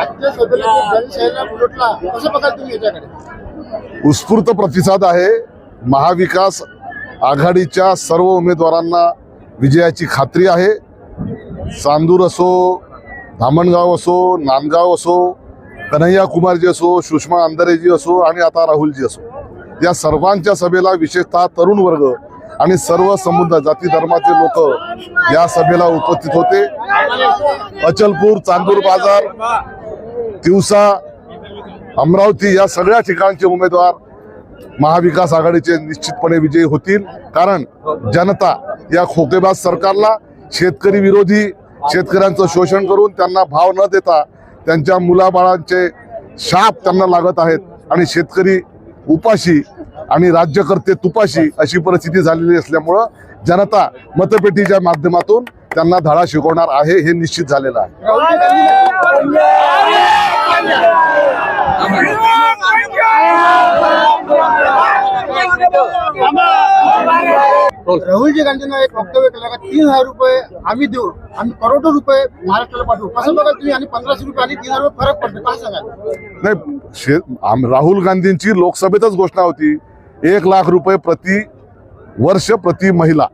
आजच्या सभेला कसं बघाल तुम्ही याच्याकडे? उत्स्फूर्त प्रतिसाद आहे. महाविकास आघाडीच्या सर्व उमेदवारांना विजयाची खात्री आहे. चांदूर असो धामणगाव असो नांदगाव असो कन्हैया कुमारजी असो सुषमा अंधारेजी असो आणि आता राहुलजी असो. या सर्वांच्या सभेला विशेषतः तरुण वर्ग आणि सर्व समुद्र जाती धर्माचे लोक या सभेला उपस्थित होते. अचलपूर चांदूर बाजार तिवसा अमरावती या सगळ्या ठिकाणचे उमेदवार महाविकास आघाडीचे निश्चितपणे विजयी होतील. कारण जनता या खोकेबाज सरकारला शेतकरी विरोधी शेतकऱ्यांचं शोषण करून त्यांना भाव न देता त्यांच्या मुलाबाळांचे शाप त्यांना लागत आहेत. आणि शेतकरी उपाशी आणि राज्यकर्ते तुपाशी अशी परिस्थिती झालेली असल्यामुळं जनता मतपेटीच्या माध्यमातून त्यांना धडा शिकवणार आहे हे निश्चित झालेलं आहे. राहुलजी गांधींना एक वक्तव्य केलं का? तीन हजार रुपये आम्ही देऊ. आम्ही करोडो रुपये महाराष्ट्राला पाठवू. कसं बघाल तुम्ही आणि पंधराशे रुपये आणि तीन हजार रुपये फरक पडतो. काय सांगाल? नाही राहुल गांधींची लोकसभेतच घोषणा होती. एक लाख रुपये प्रति वर्ष प्रति महिला.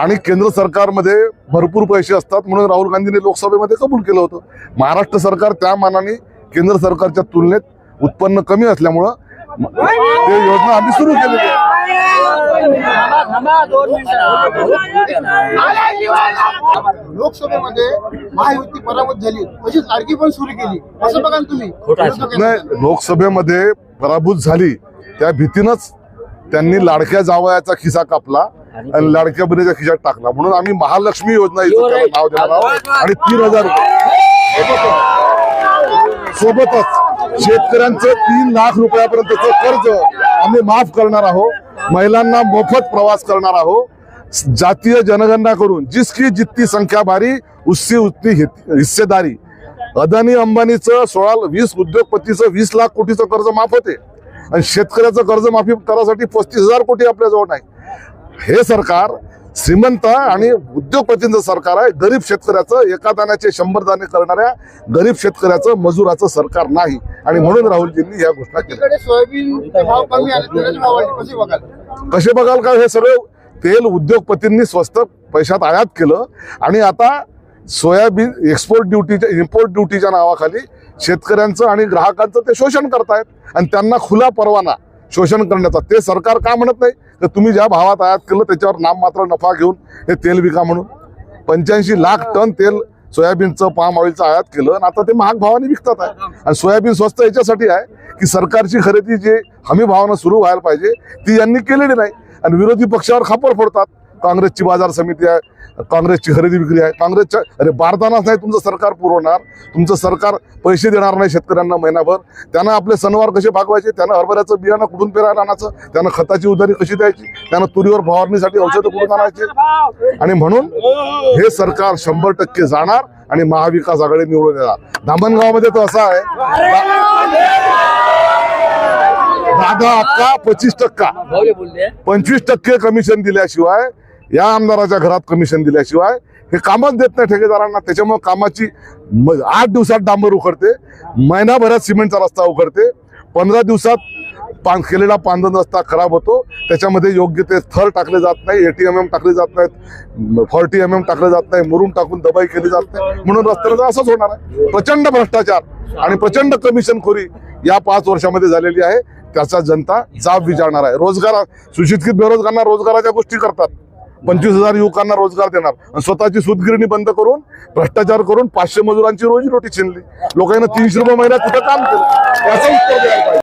आणि केंद्र सरकारमध्ये भरपूर पैसे असतात म्हणून राहुल गांधींनी लोकसभेमध्ये कबूल केलं होतं. महाराष्ट्र सरकार त्या मानाने केंद्र सरकारच्या तुलनेत उत्पन्न कमी असल्यामुळं ते योजना आम्ही सुरू केलेली आहे. लोकसभेमध्ये महायुती पराभूत झाली. तशीच लाडकी पण सुरू केली. कसं बघाल तुम्ही. नाही लोकसभेमध्ये पराभूत झाली. त्या भीतीनंच त्यांनी लाडक्या जावयाचा खिसा कापला आणि लाडक्या बहिणीच्या खिशात टाकला. म्हणून आम्ही महालक्ष्मी योजना नाव देणार आहोत. आणि तीन हजार सोबतच शेतकऱ्यांचं तीन लाख रुपयापर्यंतचं कर्ज आम्ही माफ करणार आहोत. महिलांना मोफत प्रवास करणार आहोत. जातीय जनगणना करून जिसकी जितकी संख्या भारी उसकी उतनी हिस्सेदारी. अदानी अंबानीचं सोळा वीस उद्योगपतीचं वीस लाख कोटीचं कर्ज माफ होते. आणि शेतकऱ्याचं कर्ज माफी करासाठी पस्तीस हजार कोटी आपल्याजवळ नाही. हे सरकार श्रीमंत आणि उद्योगपतींचं सरकार आहे. गरीब शेतकऱ्याचं एका दाण्याचे शंभर दाणे करणाऱ्या गरीब शेतकऱ्याचं मजुराचं सरकार नाही. आणि म्हणून राहुलजींनी या घोषणा बघाल? कसे बघाल का? हे सगळे तेल उद्योगपतींनी स्वस्त पैशात आयात केलं. आणि आता सोयाबीन एक्सपोर्ट ड्युटीच्या इम्पोर्ट ड्युटीच्या नावाखाली शेतकऱ्यांचं आणि ग्राहकांचं ते शोषण करतायत आणि त्यांना खुला परवाना शोषण करण्याचा. ते सरकार का म्हणत नाही? तर तुम्ही ज्या भावात आयात केलं त्याच्यावर नाममात्र नफा घेऊन हे तेल विका म्हणून. पंच्याऐंशी लाख टन तेल सोयाबीनचं पाम ऑइलचं आयात केलं आणि आता ते महाग भावाने विकतात आहे. आणि सोयाबीन स्वस्त याच्यासाठी आहे की सरकारची खरेदी जे हमी भावानं सुरू व्हायला पाहिजे ती यांनी केलेली नाही. आणि विरोधी पक्षावर खापर फोडतात. काँग्रेसची बाजार समिती आहे काँग्रेसची खरेदी विक्री आहे. काँग्रेसच्या अरे बारदानाच नाही तुमचं सरकार पुरवणार. तुमचं सरकार पैसे देणार नाही शेतकऱ्यांना महिनाभर. त्यांना आपले सणवार कसे भागवायचे त्यांना हरभऱ्याचं बियाणं कुठून पेरायला आणायचं? त्यांना खताची उधारी कशी द्यायची? त्यांना तुरीवर फवारणीसाठी औषधं कुठून आणायचे? आणि म्हणून हे सरकार शंभर टक्के जाणार आणि महाविकास आघाडी निवडून येणार. धामणगावमध्ये तर असं आहे. दादा अक्का पच्चीस टक्का. पंचवीस टक्के कमिशन दिल्याशिवाय या आमदाराच्या घरात कमिशन दिल्याशिवाय हे कामच देत नाही ठेकेदारांना. त्याच्यामुळे कामाची म- आठ दिवसात डांबर उखडते महिनाभरात सिमेंटचा रस्ता उखडते पंधरा दिवसात पान केलेला पांदन रस्ता खराब होतो. त्याच्यामध्ये योग्य ते थर टाकले जात नाही एटीएम एम एम टाकले जात नाहीत फॉर्टी एम एम टाकले जात नाही मुरुम टाकून दबाई केली जात नाही. म्हणून रस्त्याला तर असंच होणार आहे. प्रचंड भ्रष्टाचार आणि प्रचंड कमिशनखोरी या पाच वर्षामध्ये झालेली आहे. त्याचा जनता जाब विचारणार आहे. रोजगार सुशिक्षित बेरोजगारांना रोजगाराच्या गोष्टी करतात. पंचवीस हजार युवकांना रोजगार देणार. आणि स्वतःची सुतगिरणी बंद करून भ्रष्टाचार करून पाचशे मजुरांची रोजी रोटी छिनली. लोकांना तीनशे रुपये महिन्यात कुठं काम केलं? याचं उत्तर द्यायला पाहिजे.